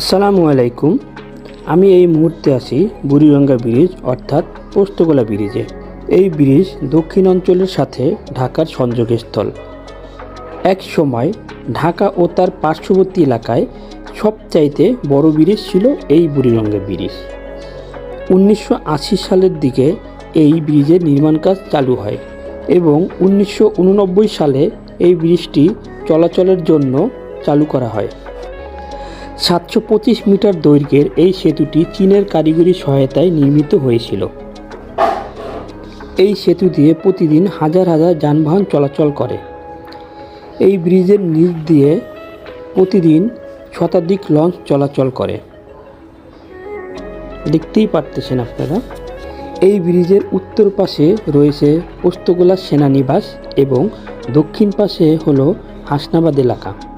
আসসালামু আলাইকুম। আমি এই মুহূর্তে আছি বুড়িগঙ্গা ব্রিজ, অর্থাৎ পোস্তগোলা ব্রিজে। এই ব্রিজ দক্ষিণ অঞ্চলের সাথে ঢাকার সংযোগস্থল। এক সময় ঢাকা ও তার পার্শ্ববর্তী এলাকায় সবচাইতে বড় ব্রিজ ছিল এই বুড়িগঙ্গা ব্রিজ। উনিশশো আশি সালের দিকে এই ব্রিজের নির্মাণ কাজ চালু হয় এবং উনিশশো উননব্বই সালে এই ব্রিজটি চলাচলের জন্য চালু করা হয়। সাতশো পঁচিশ মিটার দৈর্ঘ্যের এই সেতুটি চীনের কারিগরি সহায়তায় নির্মিত হয়েছিল। এই সেতু দিয়ে প্রতিদিন হাজার হাজার যানবাহন চলাচল করে। এই ব্রিজের নিচ দিয়ে প্রতিদিন শতাধিক লঞ্চ চলাচল করে। দেখতেই পারতেছেন আপনারা, এই ব্রিজের উত্তর পাশে রয়েছে পোস্তগোলা সেনানিবাস এবং দক্ষিণ পাশে হলো হাসনাবাদ এলাকা।